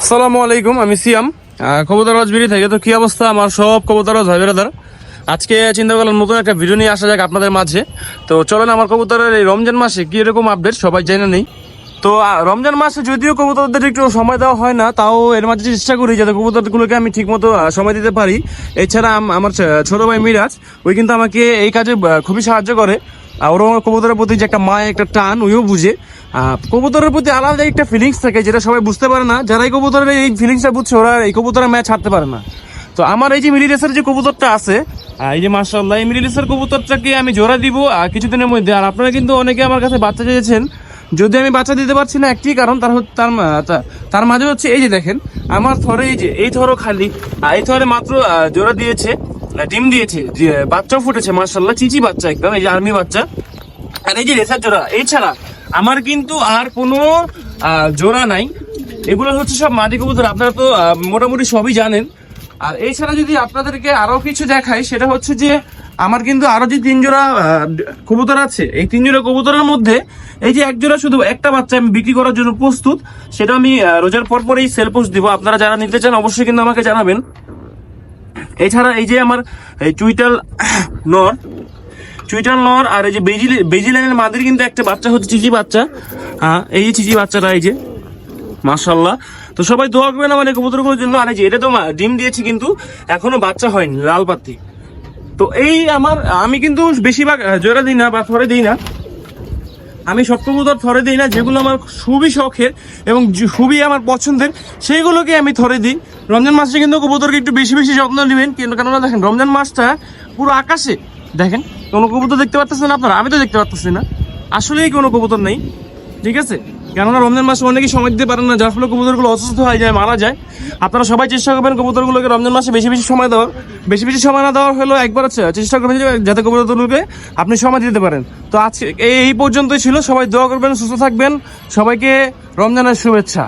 আসসালামু আলাইকুম, আমি সিয়াম। কবুতর রাজবিড়ি থেকে তো কি অবস্থা? আমার সব কবুতর ভাই বেরাদার আজকে চিন্তা করলাম নতুন একটা ভিডিও নিয়ে আসা যাক আপনাদের মাঝে। তো চলেন আমার কবুতরের এই রমজান মাসে কি এরকম আপডেট সবাই জেনে নেই। তো রমজান মাসে যদিও কবুতরদের একটু সময় দেওয়া হয় না, তাও এর মাঝে চেষ্টা করি যাতে কবুতরগুলোকে আমি ঠিকমতো সময় দিতে পারি। এছাড়া আমার ছোট ভাই মিরাজ, ওই কিন্তু আমাকে এই কাজে খুবই সাহায্য করে। ওরও আমার কবুতরের প্রতি যে একটা মায়, একটা টান, ওইও বুঝে। কবুতরের প্রতি আলাদা একটা ফিলিংস থাকে যেটা সবাই বুঝতে পারে না। যারা এই কবুতরের এই ফিলিংসটা বুঝছে, ওরা এই কবুতরের ম্যাচ হারতে পারে না। তো আমার এই যে মিলি রেসের যে কবুতরটা আছে এই যে মার্শাল্লাহ এই মিলি রেসের কবুতরটাকে আমি জোড়া দিব কিছুদিনের মধ্যে। আর আপনারা কিন্তু অনেকে আমার কাছে বাচ্চা চেয়েছেন। যদি আমি বাচ্চা দিতে পারছি না, একটি কারণ, তার তার তার মাঝে হচ্ছে এই যে দেখেন, আমার থরে এই যে, এই থরও খালি এই থরে মাত্র জোড়া দিয়েছে। ডিম দিয়েছে, যে, বাচ্চাও ফুটেছে মার্শাল্লাহ চিচি বাচ্চা একদম, এই যে আর্মি বাচ্চা। আর এই যে রেসার জোড়া, এছাড়া আমার কিন্তু আর কোনো জোড়া নাই। এগুলো হচ্ছে সব মাটি কবুতর, আপনারা তো মোটামুটি সবই জানেন। আর এছাড়া যদি আপনাদেরকে আরও কিছু দেখাই, সেটা হচ্ছে যে, আমার কিন্তু আরও যে তিন জোড়া কবুতর আছে, এই তিন জোড়া কবুতরের মধ্যে, এই যে এক জোড়া শুধু একটা বাচ্চা আমি বিক্রি করার জন্য প্রস্তুত, সেটা আমি রোজার পর পরেই সেল পোস্ট দিব। আপনারা যারা নিতে চান, অবশ্যই কিন্তু আমাকে জানাবেন। এছাড়া এই যে আমার, এই চুইটাল নর চুইটাল নর আর এই যে বেজি বেজি লাইনের মাদের কিন্তু একটা বাচ্চা হচ্ছে, চিচি বাচ্চা। হ্যাঁ এই যে চিচি বাচ্চাটা, এই যে। মাশাল্লাহ তো সবাই দোয়া করবেন আমার এই কবুতরগুলোর জন্য। আর এই যে এটা তো ডিম দিয়েছি কিন্তু এখনও বাচ্চা হয়নি, লাল পাতি। তো এই আমার, আমি কিন্তু বেশিরভাগ জোড়া দিই না বা থরে দিই না। আমি সব কবুতর থরে দিই না, যেগুলো আমার খুবই শখের এবং খুবই আমার পছন্দের, সেইগুলোকে আমি থরে দিই। রমজান মাসে কিন্তু কবুতরকে একটু বেশি বেশি যত্ন নেবেন। কেননা দেখেন, রমজান মাসটা পুরো আকাশে। দেখেন, কোনো কবুতর দেখতে পাচ্ছেন আপনারা? আমি তো দেখতে পাচ্ছি না। আসলেই কোনো কবুতর নেই। ঠিক আছে? কেননা রমজান মাসে অনেকেই সময় দিতে পারেন না, যার ফলে কবুতরগুলো অসুস্থ হয়ে যায়, মারা যায়। আপনারা সবাই চেষ্টা করবেন কবুতরগুলোকে রমজান মাসে বেশি বেশি সময় দেওয়ার। বেশি বেশি সময় না দেওয়ার হলো একবার চেষ্টা করবেন যাতে কবুতরগুলোকে আপনি সময় দিতে পারেন। তো আজকে এই পর্যন্তই ছিল। সবাই দোয়া করবেন, সুস্থ থাকবেন। সবাইকে রমজানের শুভেচ্ছা।